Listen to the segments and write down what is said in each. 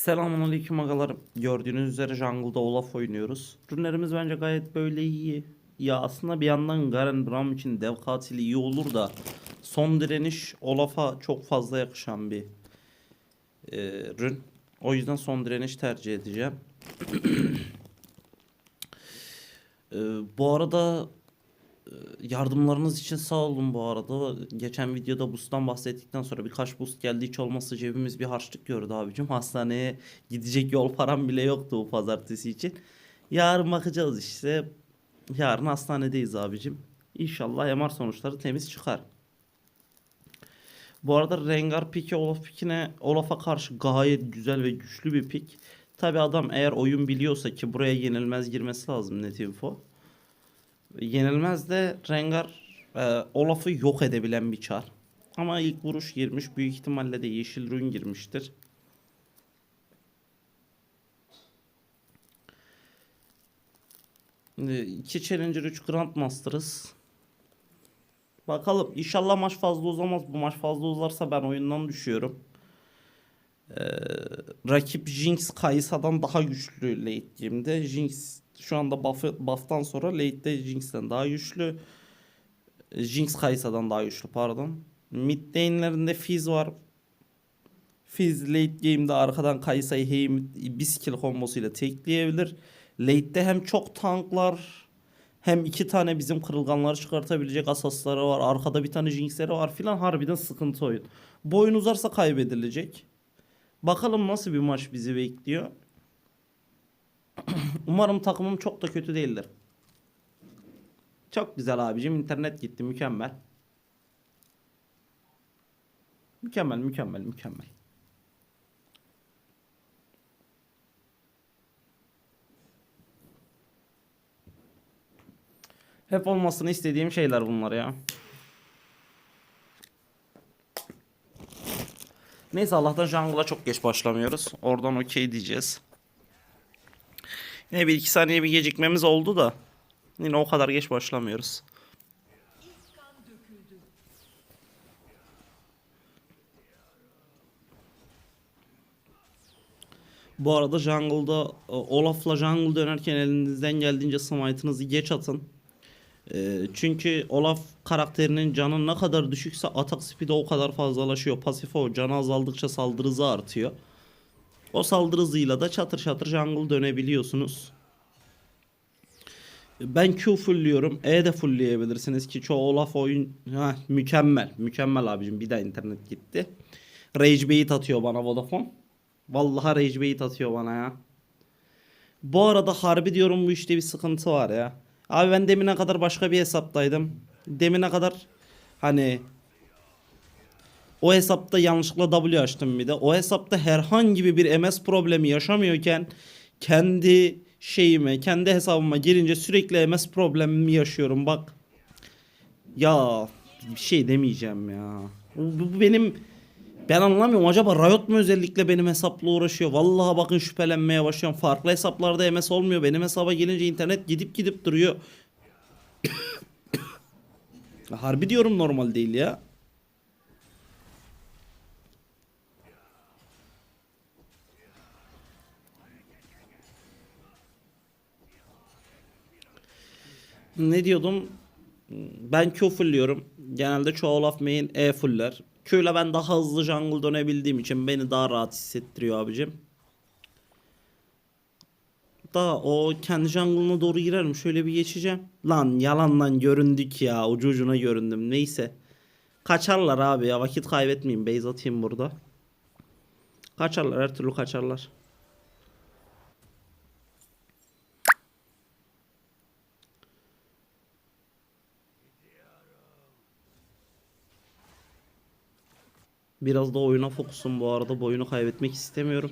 Selamünaleyküm agalarım. Gördüğünüz üzere jungle'da Olaf oynuyoruz. Rünlerimiz bence gayet böyle iyi. Ya aslında bir yandan Garen Braum için dev katili iyi olur da son direniş Olaf'a çok fazla yakışan bir e, rün. O yüzden son direniş tercih edeceğim. E, bu arada yardımlarınız için sağ olun bu arada. Geçen videoda boost'tan bahsettikten sonra birkaç boost geldi hiç olmazsa cebimiz bir harçlık gördü abicim. Hastaneye gidecek yol param bile yoktu bu pazartesi için. Yarın bakacağız işte. Yarın hastanedeyiz abicim. İnşallah MR sonuçları temiz çıkar. Bu arada Rengar piki Olaf pikine Olaf'a karşı gayet güzel ve güçlü bir pik. Tabi adam eğer oyun biliyorsa ki buraya yenilmez girmesi lazım net info. Yenilmez de Rengar e, Olaf'ı yok edebilen bir çar. Ama ilk vuruş girmiş. Büyük ihtimalle de yeşil rün girmiştir. E, iki Challenger 3 Grandmaster'ız. Bakalım inşallah maç fazla uzamaz. Bu maç fazla uzarsa ben oyundan düşüyorum. Ee, rakip Jinx Kayısa'dan daha güçlü late game'de. Jinx şu anda buff'ı, buff'tan sonra late'de Jinx'ten daha güçlü. Jinx Kayısa'dan daha güçlü pardon. Mid lane'lerinde Fizz var. Fizz late game'de arkadan Kayısa'yı hey bir skill kombosuyla tekleyebilir. Late'de hem çok tanklar hem iki tane bizim kırılganları çıkartabilecek asasları var. Arkada bir tane Jinx'leri var filan. Harbiden sıkıntı oyun. Bu uzarsa kaybedilecek. Bakalım nasıl bir maç bizi bekliyor. Umarım takımım çok da kötü değildir. Çok güzel abicim. internet gitti. Mükemmel. Mükemmel, mükemmel, mükemmel. Hep olmasını istediğim şeyler bunlar ya. Neyse Allah'tan jungle'a çok geç başlamıyoruz. Oradan okey diyeceğiz. Yine bir iki saniye bir gecikmemiz oldu da. Yine o kadar geç başlamıyoruz. Bu arada jungle'da e, Olaf'la jungle dönerken elinizden geldiğince smite'ınızı geç atın. E, çünkü Olaf karakterinin canı ne kadar düşükse atak speed'i o kadar fazlalaşıyor. Pasif o canı azaldıkça saldırı artıyor. O saldırı hızıyla da çatır çatır jungle dönebiliyorsunuz. Ben Q fullliyorum. E de fullleyebilirsiniz ki çoğu Olaf oyun ha, mükemmel. Mükemmel abicim. Bir daha internet gitti. Rage bait atıyor bana Vodafone. Vallahi rage bait atıyor bana ya. Bu arada harbi diyorum bu işte bir sıkıntı var ya. Abi ben demine kadar başka bir hesaptaydım. Demine kadar hani o hesapta yanlışlıkla W açtım bir de. O hesapta herhangi bir MS problemi yaşamıyorken kendi şeyime, kendi hesabıma girince sürekli MS problemimi yaşıyorum bak. Ya bir şey demeyeceğim ya. Bu, bu benim ben anlamıyorum acaba Riot mu özellikle benim hesapla uğraşıyor? Vallahi bakın şüphelenmeye başlıyorum. Farklı hesaplarda MS olmuyor. Benim hesaba gelince internet gidip gidip duruyor. Harbi diyorum normal değil ya. Ne diyordum? Ben Q fullliyorum. Genelde çoğu Olaf main E fuller. Q ile ben daha hızlı jungle dönebildiğim için beni daha rahat hissettiriyor abicim. Da o kendi jungle'ına doğru girerim. Şöyle bir geçeceğim. Lan yalandan göründük ya. Ucu ucuna göründüm. Neyse. Kaçarlar abi ya. Vakit kaybetmeyeyim. Base atayım burada. Kaçarlar. Her türlü kaçarlar. Biraz da oyuna fokusum bu arada. Bu oyunu kaybetmek istemiyorum.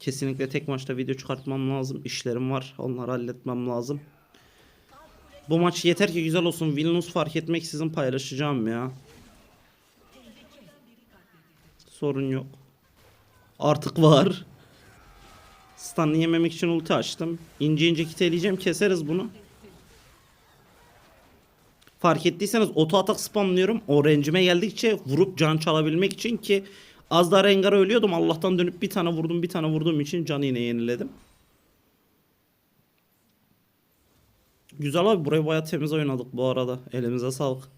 Kesinlikle tek maçta video çıkartmam lazım. İşlerim var. Onları halletmem lazım. Bu maç yeter ki güzel olsun. Vilnius fark etmeksizin paylaşacağım ya. Sorun yok. Artık var. Stun yememek için ulti açtım. İnce ince kiteleyeceğim. Keseriz bunu. Fark ettiyseniz oto atak spamlıyorum. O rencime geldikçe vurup can çalabilmek için ki Az daha Rengar'a ölüyordum. Allah'tan dönüp bir tane vurdum bir tane vurduğum için canı yine yeniledim. Güzel abi burayı bayağı temiz oynadık bu arada. Elimize sağlık.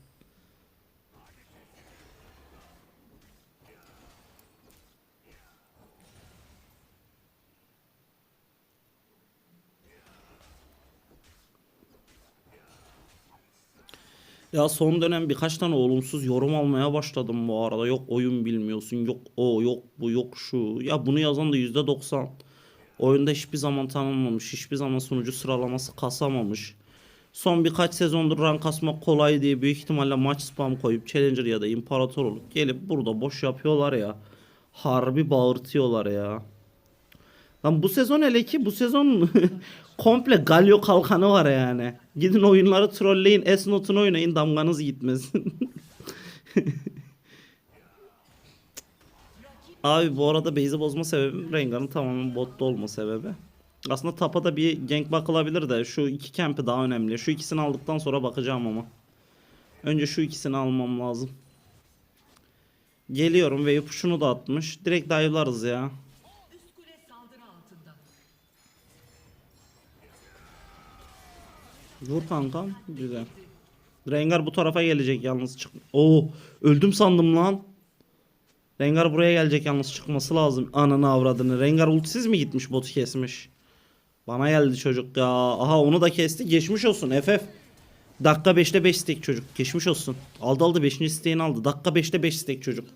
Ya son dönem birkaç tane olumsuz yorum almaya başladım bu arada. Yok oyun bilmiyorsun, yok o, yok bu, yok şu. Ya bunu yazan da %90. Oyunda hiçbir zaman tanınmamış, hiçbir zaman sunucu sıralaması kasamamış. Son birkaç sezondur rank kasmak kolay diye büyük ihtimalle maç spam koyup Challenger ya da İmparator olup gelip burada boş yapıyorlar ya. Harbi bağırtıyorlar ya. Lan bu sezon hele ki bu sezon komple Galio kalkanı var yani. Gidin oyunları trolleyin, S-Note'unu oynayın damganız gitmesin. Abi bu arada base'i bozma sebebim Rengar'ın tamamen botta olma sebebi. Aslında tapa da bir gank bakılabilir de şu iki camp'i daha önemli. Şu ikisini aldıktan sonra bakacağım ama. Önce şu ikisini almam lazım. Geliyorum ve şunu da atmış. Direkt dive'larız ya. Vur kankam. Güzel. Rengar bu tarafa gelecek yalnız çık. Oo, öldüm sandım lan. Rengar buraya gelecek yalnız çıkması lazım. Ananı avradını. Rengar ultisiz mi gitmiş botu kesmiş? Bana geldi çocuk ya. Aha onu da kesti. Geçmiş olsun FF. Dakika 5'te 5 stack çocuk. Geçmiş olsun. Aldı aldı 5. isteğini aldı. Dakika 5'te 5 stack çocuk.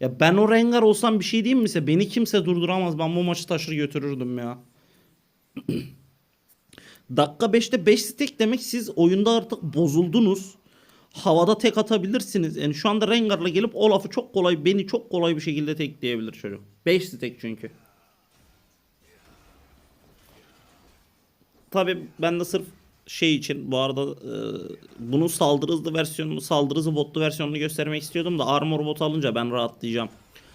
Ya ben o Rengar olsam bir şey diyeyim mi size? Beni kimse durduramaz. Ben bu maçı taşır götürürdüm ya. Dakika 5'te 5 stack demek siz oyunda artık bozuldunuz. Havada tek atabilirsiniz. Yani şu anda Rengar'la gelip Olaf'ı çok kolay beni çok kolay bir şekilde tekleyebilir çocuk. 5 stack çünkü. Tabi ben de sırf şey için bu arada e, bunun saldırı hızlı versiyonunu saldırı hızlı botlu versiyonunu göstermek istiyordum da armor bot alınca ben rahatlayacağım.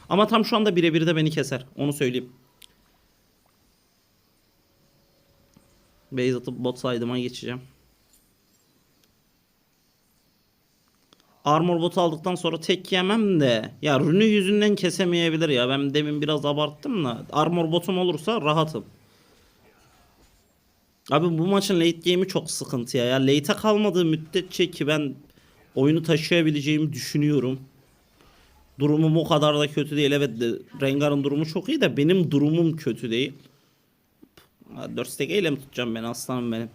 Ama tam şu anda birebir de beni keser. Onu söyleyeyim. Base atıp bot side'ıma geçeceğim. Armor botu aldıktan sonra tek yemem de ya rünü yüzünden kesemeyebilir ya. Ben demin biraz abarttım da armor botum olursa rahatım. Abi bu maçın late game'i çok sıkıntı ya. ya late'e kalmadığı müddetçe ki ben oyunu taşıyabileceğimi düşünüyorum. Durumum o kadar da kötü değil. Evet Rengar'ın durumu çok iyi de benim durumum kötü değil. 4 stack ile mi tutacağım ben aslanım benim?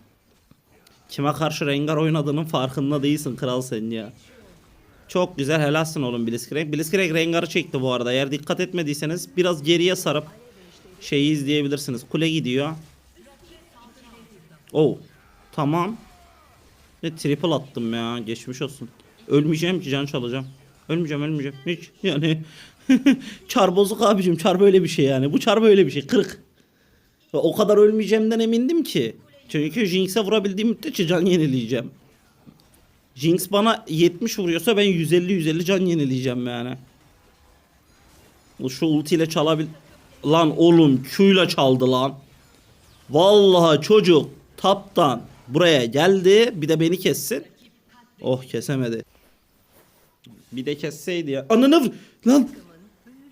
Kime karşı Rengar oynadığının farkında değilsin kral sen ya. Çok güzel helalsin oğlum Blitzcrank. Blitzcrank Rengar'ı çekti bu arada. Eğer dikkat etmediyseniz biraz geriye sarıp şeyi izleyebilirsiniz. Kule gidiyor. Oh. Tamam. Ne triple attım ya. Geçmiş olsun. Ölmeyeceğim ki can çalacağım. Ölmeyeceğim ölmeyeceğim. Hiç yani. çar bozuk abicim. Çar böyle bir şey yani. Bu çar böyle bir şey. Kırık. O kadar ölmeyeceğimden emindim ki. Çünkü Jinx'e vurabildiğim müddetçe can yenileyeceğim. Jinx bana 70 vuruyorsa ben 150-150 can yenileyeceğim yani. Şu ultiyle çalabil... Lan oğlum Q ile çaldı lan. Vallahi çocuk taptan buraya geldi. Bir de beni kessin. Oh kesemedi. Bir de kesseydi ya. Ananı lan.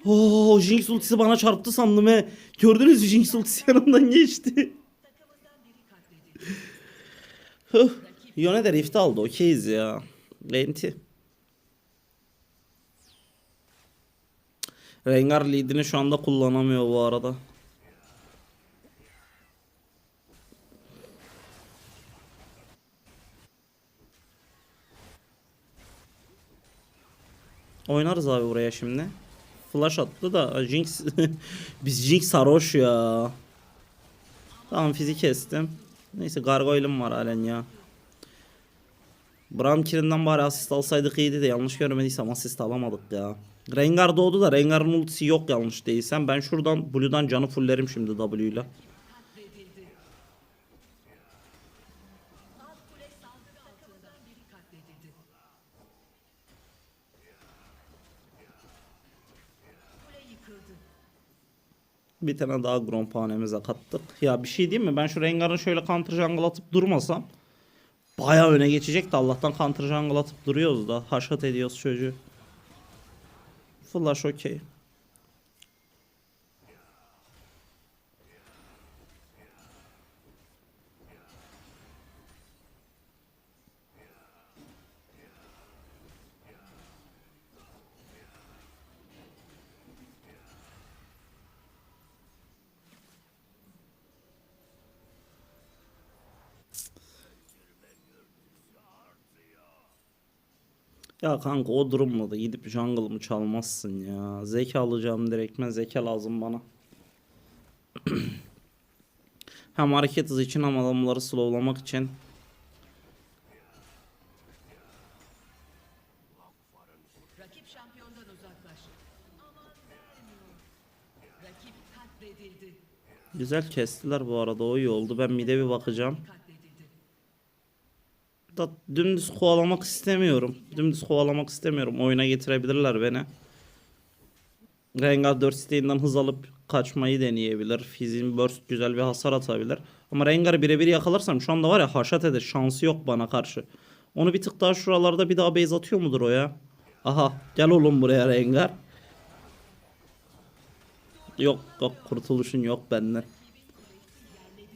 Oo Jinx ultisi bana çarptı sandım he. Gördünüz mü Jinx ultisi yanımdan geçti. Yone de rift aldı okeyiz ya. Lenti. Rengar leadini şu anda kullanamıyor bu arada. Oynarız abi buraya şimdi. Flash attı da Jinx biz Jinx sarhoş ya. Tamam fizik kestim. Neyse gargoyle'ım var halen ya. Bram kirinden bari asist alsaydık iyiydi de yanlış görmediysem asist alamadık ya. Rengar doğdu da Rengar'ın ultisi yok yanlış değilsem. Ben şuradan Blue'dan canı fullerim şimdi W ile. Bir tane daha Gromphane'mize kattık. Ya bir şey diyeyim mi? Ben şu Rengar'ın şöyle counter jungle atıp durmasam Baya öne geçecek de Allah'tan counter jungle atıp duruyoruz da. Haşat ediyoruz çocuğu. Flash okey. Ya kanka o durumla da gidip jungle'ımı çalmazsın ya. Zeka alacağım direktmen zeka lazım bana. hem hareket hızı için hem adamları slowlamak için. Güzel kestiler bu arada o iyi oldu. Ben mide bir bakacağım. Da dümdüz kovalamak istemiyorum. Dümdüz kovalamak istemiyorum. Oyuna getirebilirler beni. Rengar 4 isteğinden hız alıp kaçmayı deneyebilir. Fiziğin burst güzel bir hasar atabilir. Ama Rengar'ı birebir yakalarsam şu anda var ya haşat eder. Şansı yok bana karşı. Onu bir tık daha şuralarda bir daha base atıyor mudur o ya? Aha gel oğlum buraya Rengar. Yok yok kurtuluşun yok benden.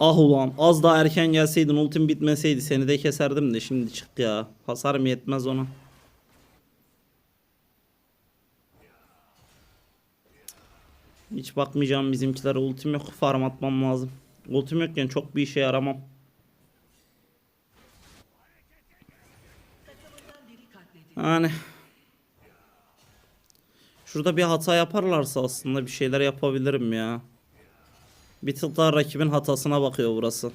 Ah ulan az daha erken gelseydin ultim bitmeseydi seni de keserdim de şimdi çık ya. Hasarım yetmez ona. Hiç bakmayacağım bizimkilere ultim yok farm atmam lazım. Ultim yokken çok bir işe yaramam. Yani Şurada bir hata yaparlarsa aslında bir şeyler yapabilirim ya. Bir tık daha rakibin hatasına bakıyor burası.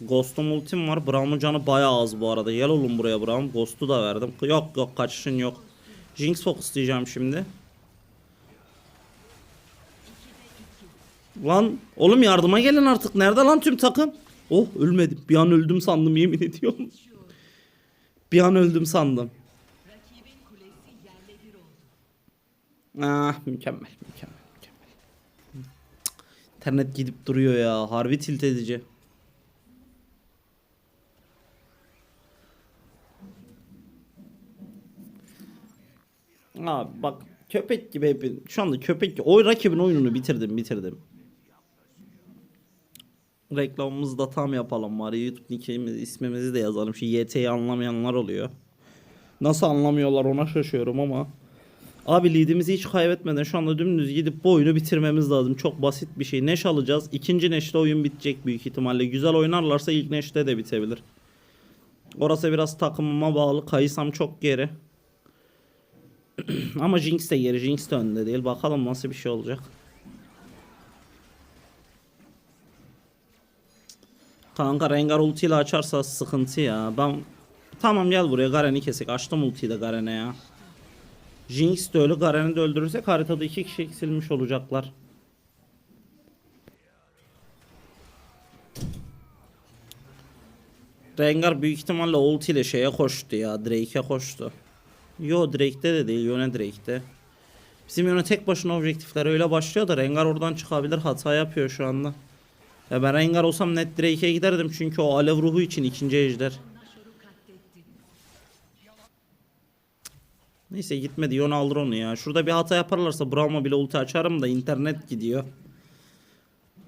Ghost'um ultim var. Braum'un canı bayağı az bu arada. Gel oğlum buraya Braum. Ghost'u da verdim. Yok yok kaçışın yok. Jinx focus diyeceğim şimdi. Lan oğlum yardıma gelin artık. Nerede lan tüm takım? Oh ölmedim. Bir an öldüm sandım yemin ediyorum. Bir an öldüm sandım. Ah mükemmel mükemmel mükemmel. İnternet gidip duruyor ya. Harbi tilt edici. Abi bak köpek gibi hep şu anda köpek gibi o rakibin oyununu bitirdim bitirdim. Reklamımızı da tam yapalım var. YouTube nickimizi ismimizi de yazalım. Şu YT'yi anlamayanlar oluyor. Nasıl anlamıyorlar ona şaşıyorum ama. Abi leadimizi hiç kaybetmeden şu anda dümdüz gidip bu oyunu bitirmemiz lazım. Çok basit bir şey. Neş alacağız. İkinci neşte oyun bitecek büyük ihtimalle. Güzel oynarlarsa ilk neşte de bitebilir. Orası biraz takımıma bağlı. Kayısam çok geri. Ama Jinx de geri. Jinx de önde değil. Bakalım nasıl bir şey olacak. Kanka Rengar ultiyle açarsa sıkıntı ya. Ben Tamam gel buraya Garen'i kesik. Açtım ultiyi de Garen'e ya. Jinx de ölü Garen'i de öldürürsek haritada iki kişi eksilmiş olacaklar. Rengar büyük ihtimalle ulti ile şeye koştu ya. Drake'e koştu. Yo Drake'de de değil. Yone Drake'de. Bizim Yone tek başına objektifler öyle başlıyor da Rengar oradan çıkabilir. Hata yapıyor şu anda. Ya ben Rengar olsam net Drake'e giderdim çünkü o alev ruhu için ikinci ejder. Neyse gitmedi. Yon alır onu ya. Şurada bir hata yaparlarsa Braum'a bile ulti açarım da internet gidiyor.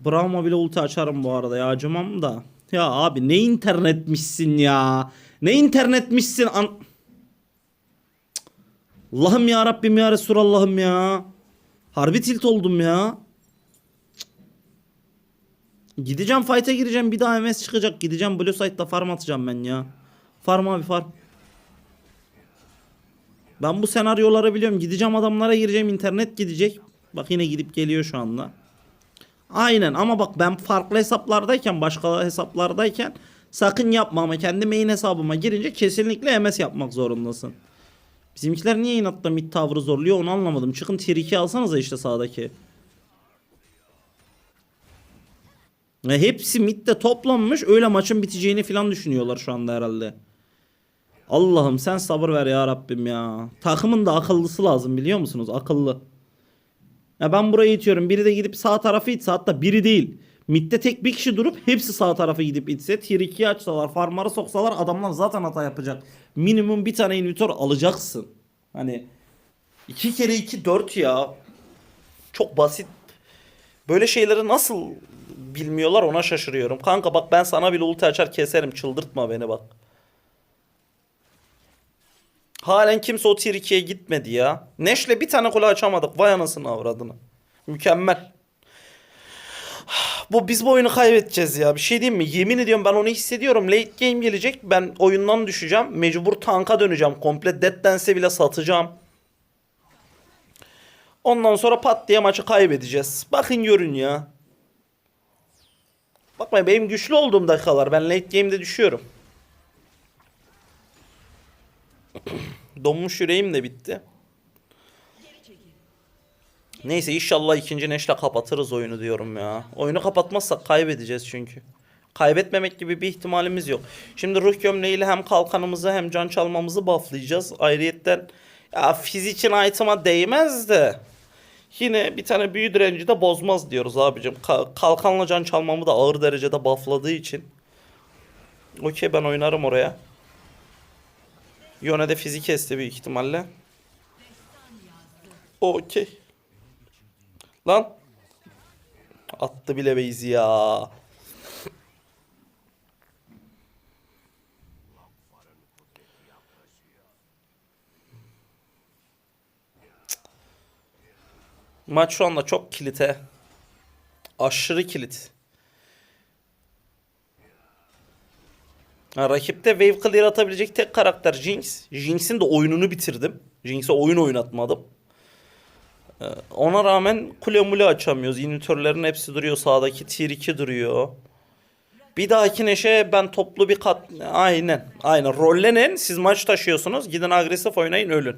Braum'a bile ulti açarım bu arada ya acımam da. Ya abi ne internetmişsin ya. Ne internetmişsin an... Allah'ım ya Rabbim ya Resulallah'ım ya. Harbi tilt oldum ya. Gideceğim fight'a gireceğim bir daha MS çıkacak. Gideceğim Blue Side'da farm atacağım ben ya. Farm abi farm. Ben bu senaryoları biliyorum. Gideceğim adamlara gireceğim. internet gidecek. Bak yine gidip geliyor şu anda. Aynen ama bak ben farklı hesaplardayken başka hesaplardayken sakın yapma ama kendi main hesabıma girince kesinlikle MS yapmak zorundasın. Bizimkiler niye inatla mid tavrı zorluyor onu anlamadım. Çıkın tier 2 alsanıza işte sağdaki. Ve hepsi midde toplanmış öyle maçın biteceğini falan düşünüyorlar şu anda herhalde. Allah'ım sen sabır ver ya Rabbim ya. Takımın da akıllısı lazım biliyor musunuz? Akıllı. Ya ben burayı itiyorum. Biri de gidip sağ tarafı itse hatta biri değil. Midde tek bir kişi durup hepsi sağ tarafı gidip itse. Tier 2'yi açsalar farmları soksalar adamlar zaten hata yapacak. Minimum bir tane inhibitor alacaksın. Hani 2 kere 2 4 ya. Çok basit. Böyle şeyleri nasıl bilmiyorlar ona şaşırıyorum. Kanka bak ben sana bile ulti açar keserim. Çıldırtma beni bak. Halen kimse o tier 2'ye gitmedi ya. Neş'le bir tane kule açamadık. Vay anasını avradını. Mükemmel. Bu biz bu oyunu kaybedeceğiz ya. Bir şey diyeyim mi? Yemin ediyorum ben onu hissediyorum. Late game gelecek. Ben oyundan düşeceğim. Mecbur tanka döneceğim. Komple Dead Dance'e bile satacağım. Ondan sonra pat diye maçı kaybedeceğiz. Bakın görün ya. Bakmayın benim güçlü olduğum dakikalar. Ben late game'de düşüyorum. Donmuş yüreğim de bitti. Neyse inşallah ikinci neşle kapatırız oyunu diyorum ya. Oyunu kapatmazsak kaybedeceğiz çünkü. Kaybetmemek gibi bir ihtimalimiz yok. Şimdi ruh gömleğiyle hem kalkanımızı hem can çalmamızı bufflayacağız. Ayrıyetten ya fizikçin item'a değmez de yine bir tane büyü direnci de bozmaz diyoruz abicim. Ka- kalkanla can çalmamı da ağır derecede buffladığı için. Okey ben oynarım oraya. Yone de fizik kesti büyük ihtimalle. Okey. Lan. Attı bile Beyzi ya. Maç şu anda çok kilite. Aşırı kilit. Ha, rakipte wave clear atabilecek tek karakter Jinx. Jinx'in de oyununu bitirdim. Jinx'e oyun oynatmadım. Ee, Ona rağmen kule mule açamıyoruz. İnhibitörlerin hepsi duruyor. Sağdaki tier 2 duruyor. Bir dahaki neşe ben toplu bir kat... Aynen. Aynen. Rollenin. Siz maç taşıyorsunuz. Gidin agresif oynayın ölün.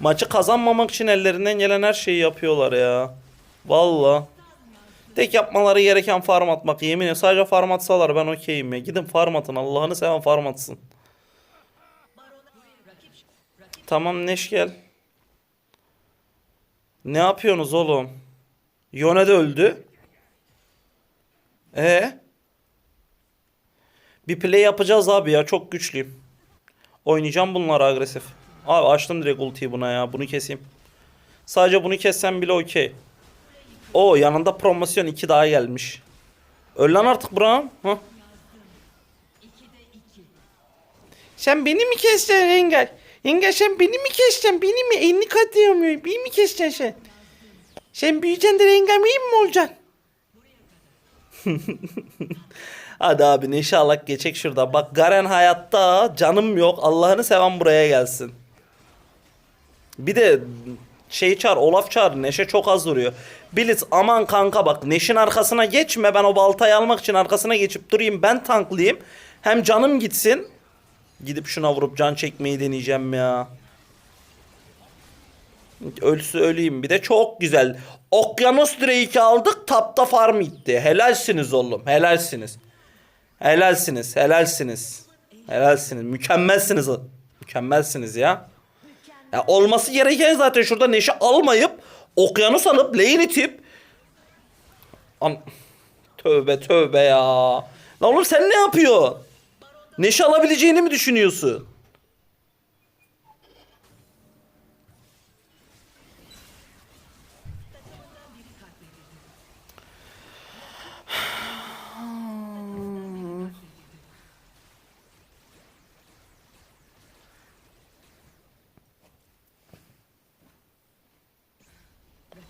Maçı kazanmamak için ellerinden gelen her şeyi yapıyorlar ya. Valla. Tek yapmaları gereken farm atmak. Yemin ederim sadece farm atsalar ben okeyim ya. Gidin farm atın. Allah'ını seven farm atsın. Tamam Neş gel. Ne yapıyorsunuz oğlum? Yone de öldü. E Bir play yapacağız abi ya. Çok güçlüyüm. Oynayacağım bunları agresif. Abi açtım direkt ultiyi buna ya. Bunu keseyim. Sadece bunu kessem bile okey. O yanında promosyon 2 daha gelmiş. Öl lan artık Bram. Hah. Sen beni mi keseceksin Engel? Engel sen beni mi keseceksin? Beni mi? Elini katlayamıyor. Beni mi keseceksin sen? Sen büyüyeceksin de rengameyin mi olacaksın? Hadi abi inşallah geçecek şurada. Bak Garen hayatta canım yok. Allah'ını seven buraya gelsin. Bir de şey çağır Olaf çağır Neşe çok az duruyor. Blitz aman kanka bak Neş'in arkasına geçme ben o baltayı almak için arkasına geçip durayım ben tanklayayım. Hem canım gitsin. Gidip şuna vurup can çekmeyi deneyeceğim ya. Ölsü öleyim bir de çok güzel. Okyanus Drake'i aldık tapta farm gitti. Helalsiniz oğlum helalsiniz. Helalsiniz helalsiniz. Helalsiniz mükemmelsiniz. Mükemmelsiniz ya. Ya olması gereken zaten şurada neşe almayıp okyanus alıp lane itip An tövbe tövbe ya. Lan oğlum sen ne yapıyorsun? Neşe alabileceğini mi düşünüyorsun?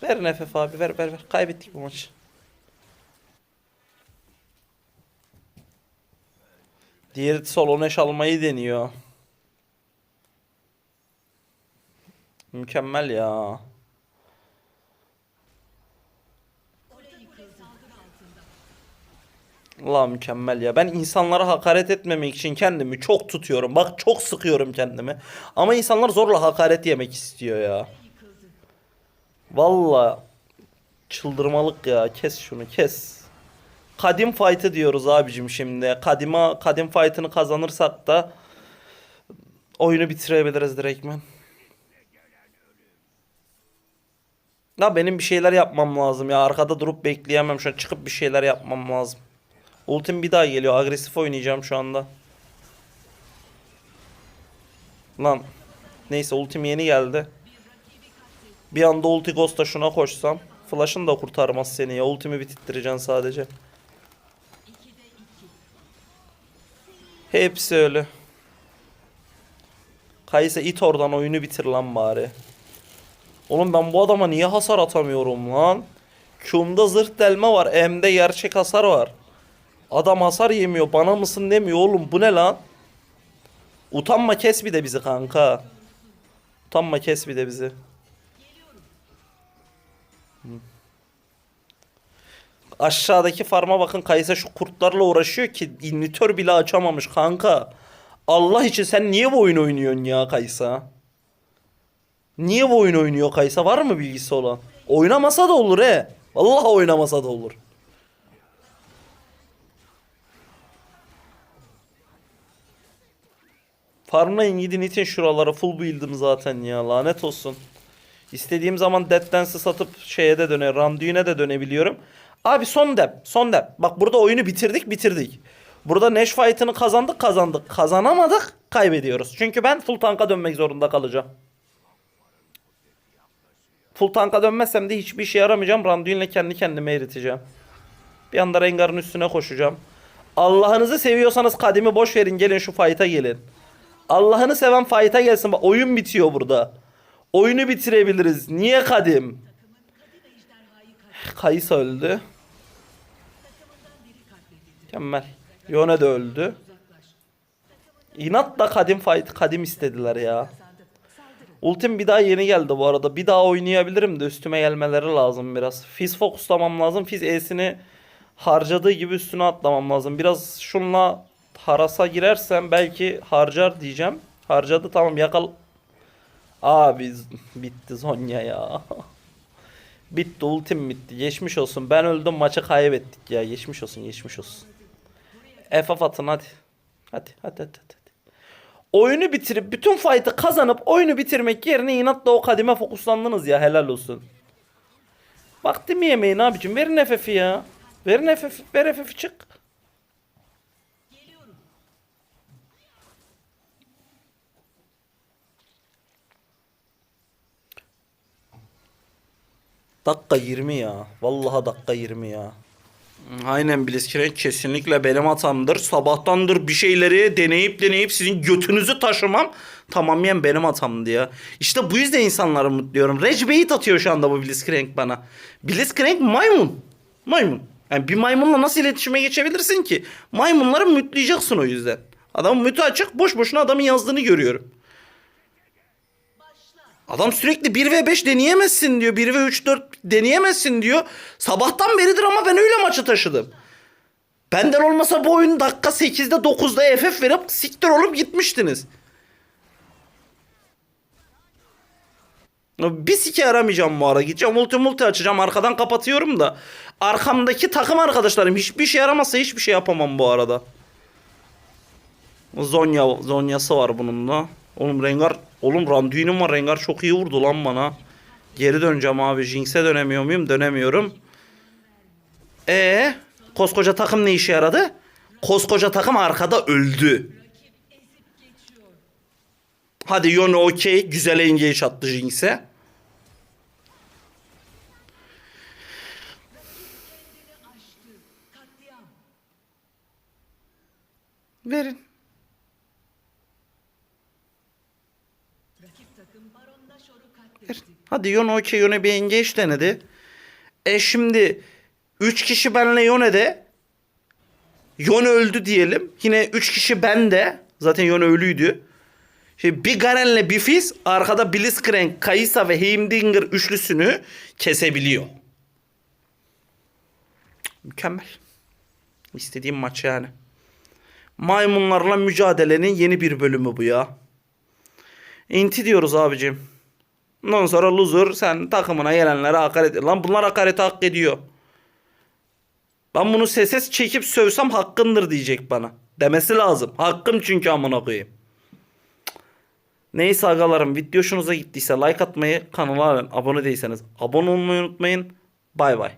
Ver Nefef abi ver ver ver. Kaybettik bu maçı. Diğeri solo neş almayı deniyor. Mükemmel ya. Allah mükemmel ya. Ben insanlara hakaret etmemek için kendimi çok tutuyorum. Bak çok sıkıyorum kendimi. Ama insanlar zorla hakaret yemek istiyor ya. Valla çıldırmalık ya. Kes şunu kes. Kadim fight'ı diyoruz abicim şimdi. Kadima kadim fight'ını kazanırsak da oyunu bitirebiliriz direktmen. Ya benim bir şeyler yapmam lazım ya. Arkada durup bekleyemem. Şu an çıkıp bir şeyler yapmam lazım. Ultim bir daha geliyor. Agresif oynayacağım şu anda. Lan. Neyse ultim yeni geldi. Bir anda ulti Ghost'a şuna koşsam. Flash'ın da kurtarmaz seni ya. Ultimi bitirttireceksin sadece. Hepsi öyle. Kayse it oradan oyunu bitir lan bari. Oğlum ben bu adama niye hasar atamıyorum lan? Q'mda zırh delme var. M'de gerçek hasar var. Adam hasar yemiyor. Bana mısın demiyor oğlum. Bu ne lan? Utanma kes bir de bizi kanka. Utanma kes bir de bizi. Aşağıdaki farma bakın Kaysa şu kurtlarla uğraşıyor ki inhibitör bile açamamış kanka. Allah için sen niye bu oyun oynuyorsun ya Kaysa? Niye bu oyun oynuyor Kaysa? Var mı bilgisi olan? Oynamasa da olur he. Vallahi oynamasa da olur. Farmlayın gidin itin şuralara full build'im zaten ya lanet olsun. İstediğim zaman Dead Dance'ı satıp şeye de döne, Randuin'e de dönebiliyorum. Abi son dep, son dep. Bak burada oyunu bitirdik, bitirdik. Burada Nash fight'ını kazandık, kazandık. Kazanamadık, kaybediyoruz. Çünkü ben full tanka dönmek zorunda kalacağım. Full tanka dönmezsem de hiçbir işe yaramayacağım. Randuin'le kendi kendime eriteceğim. Bir anda Rengar'ın üstüne koşacağım. Allah'ınızı seviyorsanız kadimi boş verin gelin şu fight'a gelin. Allah'ını seven fight'a gelsin. Bak oyun bitiyor burada. Oyunu bitirebiliriz. Niye kadim? Kayısı öldü. Mükemmel. Yone de öldü. İnatla kadim fight kadim istediler ya. Ultim bir daha yeni geldi bu arada. Bir daha oynayabilirim de üstüme gelmeleri lazım biraz. Fizz fokuslamam lazım. Fizz E'sini harcadığı gibi üstüne atlamam lazım. Biraz şunla harasa girersem belki harcar diyeceğim. Harcadı tamam yakal. Abi bitti Zonya ya. bitti ultim bitti. Geçmiş olsun. Ben öldüm maçı kaybettik ya. Geçmiş olsun geçmiş olsun. FF atın hadi. Hadi hadi hadi hadi. Oyunu bitirip bütün fight'ı kazanıp oyunu bitirmek yerine inatla o kadime fokuslandınız ya helal olsun. Vaktimi yemeyin abicim verin FF'i ya. Verin FF'i ver FF'i çık. Dakika 20 ya. Vallahi dakika 20 ya. Aynen Blitzcrank kesinlikle benim hatamdır. Sabahtandır bir şeyleri deneyip deneyip sizin götünüzü taşımam tamamen benim hatamdı ya. İşte bu yüzden insanları mutluyorum. Rage bait atıyor şu anda bu Blitzcrank bana. Blitzcrank maymun. Maymun. Yani bir maymunla nasıl iletişime geçebilirsin ki? Maymunları mütlayacaksın o yüzden. Adamın mütü açık boş boşuna adamın yazdığını görüyorum. Adam sürekli 1 ve 5 deneyemezsin diyor. 1 ve 3 4 deneyemezsin diyor. Sabahtan beridir ama ben öyle maçı taşıdım. Benden olmasa bu oyun dakika 8'de 9'da FF verip siktir olup gitmiştiniz. Bir sike aramayacağım bu ara. Gideceğim multi multi açacağım. Arkadan kapatıyorum da. Arkamdaki takım arkadaşlarım hiçbir şey yaramazsa hiçbir şey yapamam bu arada. Zonya, Zonya'sı var bunun da. Oğlum Rengar, oğlum Randuin'im var. Rengar çok iyi vurdu lan bana. Geri döneceğim abi. Jinx'e dönemiyor muyum? Dönemiyorum. E koskoca takım ne işe yaradı? Koskoca takım arkada öldü. Hadi Yone okey. Güzel engage attı Jinx'e. Verin. Rakip takım Baron Nashor'u katletti. Hadi Yone okey. Yone bir engage denedi. E şimdi 3 kişi benle Yone'de. Yone öldü diyelim. Yine 3 kişi bende. Zaten Yone ölüydü. Şimdi bir Garen'le bir Fizz arkada Blitzcrank, Kaysa ve Heimdinger üçlüsünü kesebiliyor. Mükemmel. İstediğim maç yani. Maymunlarla mücadelenin yeni bir bölümü bu ya. İnti diyoruz abicim. Ondan sonra loser sen takımına gelenlere hakaret Lan bunlar hakareti hak ediyor. Ben bunu ses çekip sövsem hakkındır diyecek bana. Demesi lazım. Hakkım çünkü amına koyayım. Neyse agalarım video hoşunuza gittiyse like atmayı, kanala abone değilseniz abone olmayı unutmayın. Bay bay.